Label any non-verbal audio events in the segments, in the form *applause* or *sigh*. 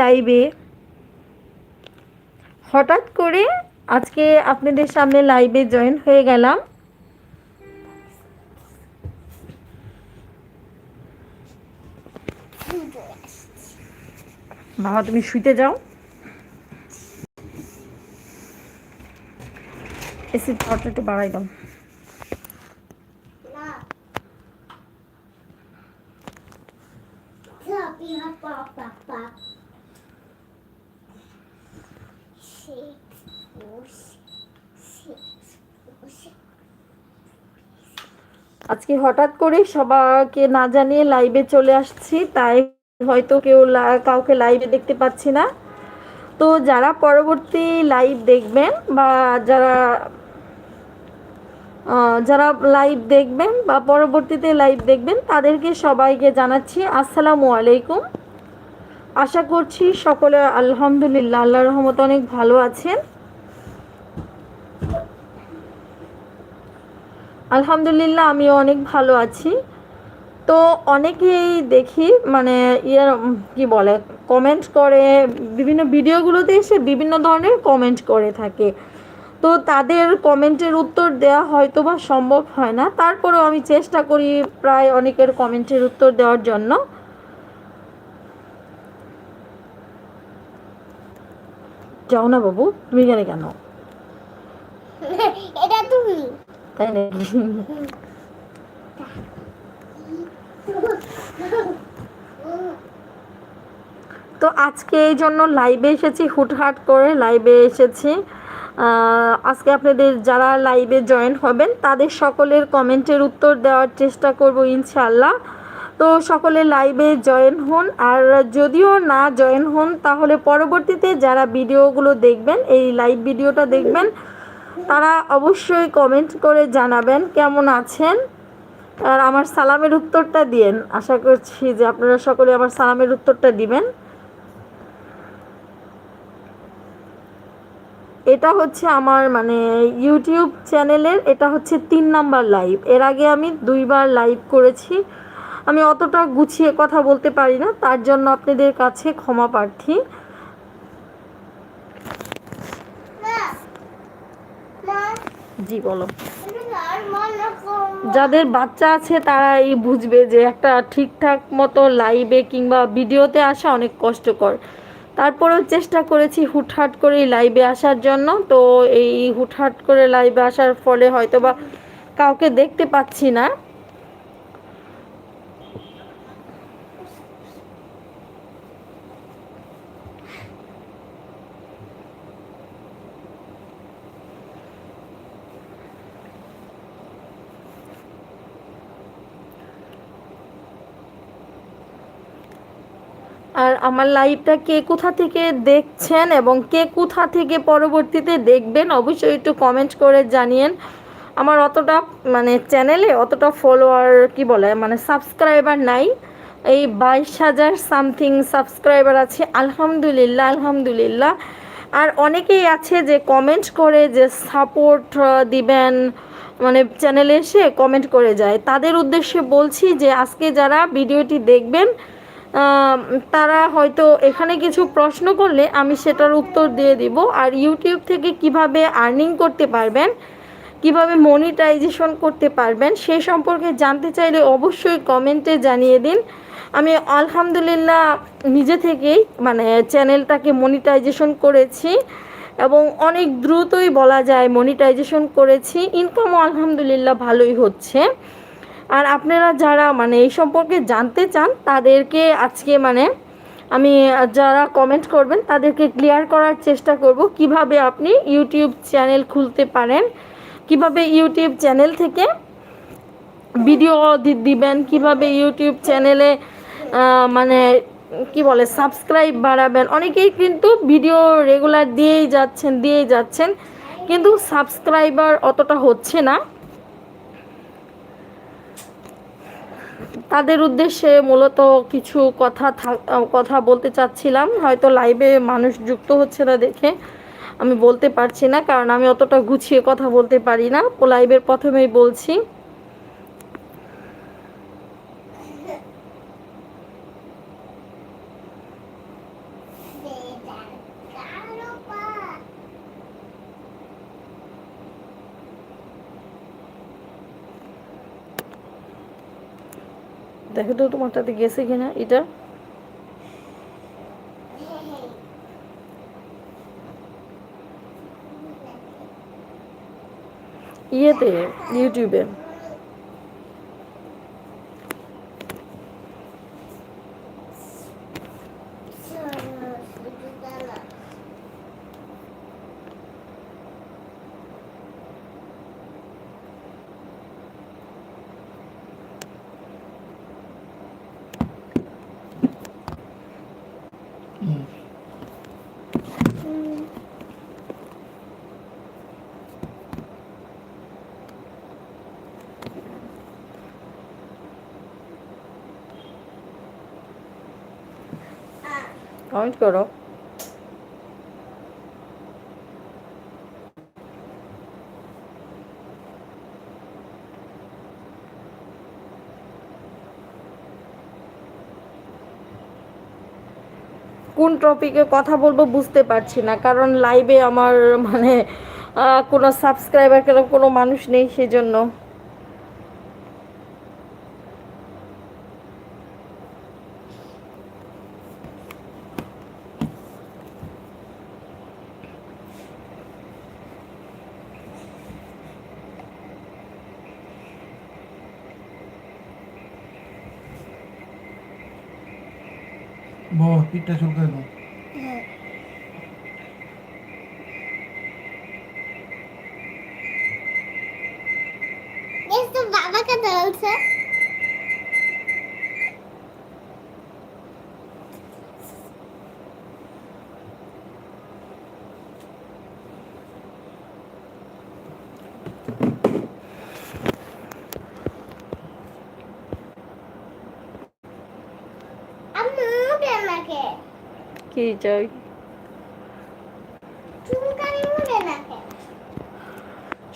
লাইভে হঠাৎ করে আজকে আপনাদের সামনে লাইভে জয়েন হয়ে গেলাম। বাবা, তুমি শুইতে যাও। এসি পাওয়ারটা একটু বাড়াই দাও। আজকে হঠাৎ করে সবাইকে না জানিয়ে লাইভে চলে আসছি, তাই হয়তো কেউ কাউকে লাইভে দেখতে পাচ্ছি না। তো যারা পরবর্তী লাইভ দেখবেন বা যারা যারা লাইভ দেখবেন বা পরবর্তীতে লাইভ দেখবেন, তাদেরকে সবাইকে জানাচ্ছি আসসালামু আলাইকুম। আশা করছি সকলে আলহামদুলিল্লাহ আল্লাহ রহমত অনেক ভালো আছেন। আলহামদুলিল্লাহ, আমিও অনেক ভালো আছি। তো অনেকেই দেখি মানে ইয়ার কি বলে কমেন্ট করে, বিভিন্ন ভিডিওগুলোতে এসে বিভিন্ন ধরনের কমেন্ট করে থাকে। তো তাদের কমেন্টের উত্তর দেওয়া হয়তো বা সম্ভব হয় না। তারপরেও আমি চেষ্টা করি প্রায় অনেকের কমেন্টের উত্তর দেওয়ার জন্য। যাও না বাবু, তুমি গেলে কেন এটা তুমি তো আজকে এই জন্য লাইভে এসেছি, হুটহাট করে লাইভে এসেছি। আজকে আপনাদের যারা লাইভে জয়েন হবেন, তাদের সকলের কমেন্টের উত্তর দেওয়ার চেষ্টা করব ইনশাল্লাহ তো সকলে লাইভে জয়েন হন, আর যদিও না জয়েন হন, তাহলে পরবর্তীতে যারা ভিডিওগুলো দেখবেন, এই লাইভ ভিডিওটা দেখবেন তারা অবশ্যই কমেন্ট করে জানাবেন কেমন আছেন। আর আমার সালামের উত্তরটা দিয়েন। আশা করছি যে আপনারা সকলে আমার সালামের উত্তরটা দিবেন। এটা হচ্ছে আমার মানে ইউটিউব চ্যানেলের এটা হচ্ছে তিন নাম্বার লাইভ এর আগে আমি দুইবার লাইভ করেছি। আমি অতটা গুছিয়ে কথা বলতে পারি না, তার জন্য আপনাদের কাছে ক্ষমা প্রার্থী। জি বলো। আর *laughs* করো যাদের বাচ্চা আছে তারা এই বুঝবে যে একটা ঠিকঠাক মতো লাইভে কিংবা ভিডিওতে আসা অনেক কষ্টকর। তারপরেও চেষ্টা করেছি হুটহাট করে লাইভে আসার জন্য। তো এই হুটহাট করে লাইভে আসার ফলে হয়তো বা কাউকে দেখতে পাচ্ছি না। আর আমার লাইভটা কে কোথা থেকে দেখছেন এবং কে কোথা থেকে পরবর্তীতে দেখবেন অবশ্যই একটু কমেন্ট করে জানিয়েন। আমার অতটা মানে চ্যানেলে অতটা ফলোয়ার কি বলে মানে সাবস্ক্রাইবার নাই। এই বাইশ হাজার সামথিং সাবস্ক্রাইবার আছে, আলহামদুলিল্লাহ আলহামদুলিল্লাহ। আর অনেকেই আছে যে কমেন্ট করে যে সাপোর্ট দিবেন মানে চ্যানেলে এসে কমেন্ট করে যায়। তাদের উদ্দেশ্যে বলছি যে আজকে যারা ভিডিওটি দেখবেন তারা হয়তো এখানে কিছু প্রশ্ন করলে আমি সেটার উত্তর দিয়ে দিব। আর ইউটিউব থেকে কীভাবে আর্নিং করতে পারবেন, কীভাবে মনিটাইজেশন করতে পারবেন, সে সম্পর্কে জানতে চাইলে অবশ্যই কমেন্টে জানিয়ে দিন। আমি আলহামদুলিল্লাহ নিজে থেকেই মানে চ্যানেলটাকে মনিটাইজেশন করেছি এবং অনেক দ্রুতই বলা যায় মনিটাইজেশন করেছি। ইনকামও আলহামদুলিল্লাহ ভালোই হচ্ছে। আর আপনারা যারা মানে এই সম্পর্কে জানতে চান, তাদেরকে আজকে মানে আমি যারা কমেন্ট করবেন, তাদেরকে ক্লিয়ার করার চেষ্টা করব কীভাবে আপনি ইউটিউব চ্যানেল খুলতে পারেন, কীভাবে ইউটিউব চ্যানেল থেকে ভিডিও দিবেন, কীভাবে ইউটিউব চ্যানেলে মানে কি বলে সাবস্ক্রাইব বাড়াবেন। অনেকেই কিন্তু ভিডিও রেগুলার দিয়েই যাচ্ছেন দিয়েই যাচ্ছেন, কিন্তু সাবস্ক্রাইবার অতটা হচ্ছে না। তাদের উদ্দেশ্যে মূলত কিছু কথা কথা বলতে চাচ্ছিলাম। হয়তো লাইভে মানুষ যুক্ত হচ্ছে না দেখে আমি বলতে পারছি না, কারণ আমি অতটা গুছিয়ে কথা বলতে পারি না। লাইভের প্রথমেই বলছি দেখো তো তোমার তোমারটাতে গেছে কিনা এটা। ইয়েতে ইউটিউবে। কমেন্ট করো কোন টপিকে কথা বলব বুঝতে পারছি না, কারণ লাইভে আমার মানে কোনো সাবস্ক্রাইবার কোনো মানুষ নেই সেজন্য। বাবা পিঠটা চুলকায় দাও তো বাবাকে বলছে আম্মু উঠে নাকে কি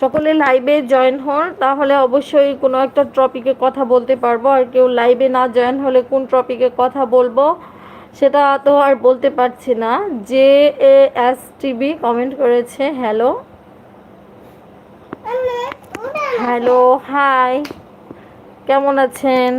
সকলে লাইভে জয়েন হন তাহলে অবশ্যই কোনো একটা টপিকে কথা বলতে পারব আর কেউ লাইভে না জয়েন হলে কোন টপিকে কথা বলব সেটা তো আর বলতে পারছি না। J A S TV comment করেছে হ্যালো হ্যালো হাই কেমন আছেন?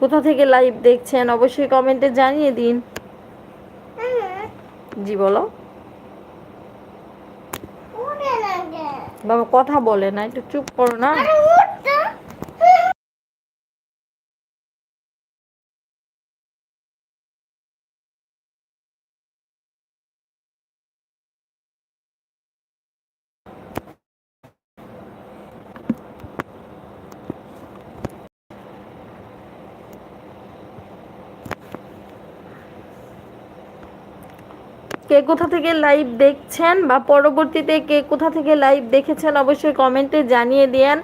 কোথা থেকে লাইভ দেখছেন? অবশ্যই কমেন্টে জানিয়ে দিন। জি বলো। বাবা কথা বলে না একটু চুপ করো না আরে উঠতো কে কোথা থেকে লাইভ দেখছেন বা পরবর্তীতে কে কোথা থেকে লাইভ দেখেছেন অবশ্যই কমেন্টে জানিয়ে দিয়েন।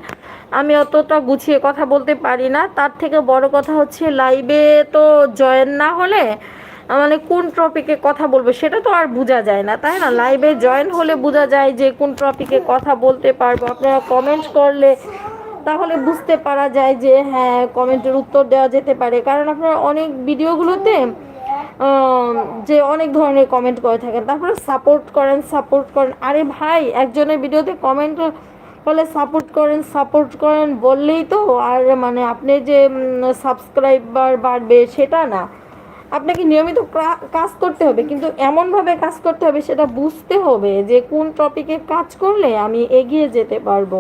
আমি অতটা গুছিয়ে কথা বলতে পারি না। তার থেকে বড় কথা হচ্ছে লাইভে তো জয়েন না হলে মানে কোন টপিকে কথা বলব সেটা তো আর বোঝা যায় না, তাই না? লাইভে জয়েন হলে বোঝা যায় যে কোন টপিকে কথা বলতে পারব। আপনারা কমেন্ট করলে তাহলে বুঝতে পারা যায় যে হ্যাঁ কমেন্টের উত্তর দেওয়া যেতে পারে। কারণ আপনারা অনেক ভিডিওগুলোতে যে অনেক ধরনের কমেন্ট করে থাকেন। তারপরে সাপোর্ট করেন সাপোর্ট করেন। আরে ভাই, একজনের ভিডিওতে কমেন্ট বলে সাপোর্ট করেন সাপোর্ট করেন বললেই তো আর মানে আপনি যে সাবস্ক্রাইবার বাড়বে সেটা না। আপনাকে নিয়মিত কাজ করতে হবে, কিন্তু এমনভাবে কাজ করতে হবে সেটা বুঝতে হবে যে কোন টপিকে কাজ করলে আমি এগিয়ে যেতে পারব।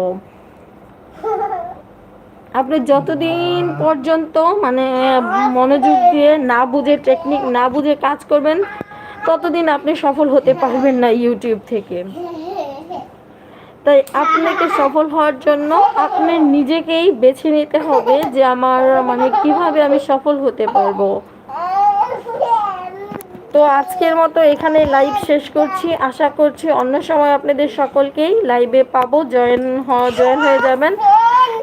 আপনি যতদিন পর্যন্ত মানে মনোযোগ দিয়ে না বুঝে টেকনিক না বুঝে কাজ করবেন, ততদিন আপনি সফল হতে পারবেন না ইউটিউব থেকে। তাই আপনাকে সফল হওয়ার জন্য আপনার নিজেকেই বেছে নিতে হবে যে আমার মানে কীভাবে আমি সফল হতে পারব। তো আজকের মতো এখানে লাইভ শেষ করছি। আশা করছি অন্য সময় আপনাদের সকলকেই লাইভে পাবো। জয়েন জয়েন হয়ে যাবেন।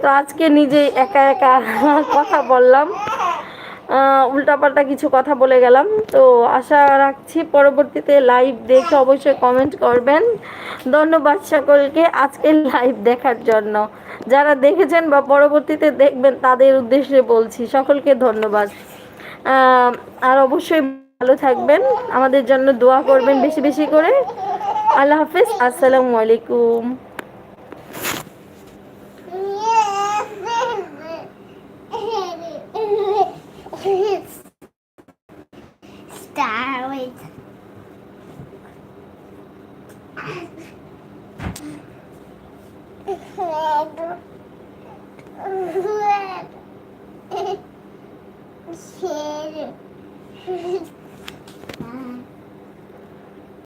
তো আজকে নিজে একা একা *laughs* কথা বললাম। উল্টাপাল্টা কিছু কথা বলে গেলাম। তো আশা রাখছি পরবর্তীতে লাইভ দেখে অবশ্যই কমেন্ট করবেন। ধন্যবাদ সকলকে আজকের লাইভ দেখার জন্য। যারা দেখেছেন বা পরবর্তীতে দেখবেন, তাদের উদ্দেশ্যে বলছি, সকলকে ধন্যবাদ। আর অবশ্যই ভালো থাকবেন। আমাদের জন্য দোয়া করবেন বেশি বেশি করে। আল্লাহ হাফিজ। আসসালামু আলাইকুম। 大卫。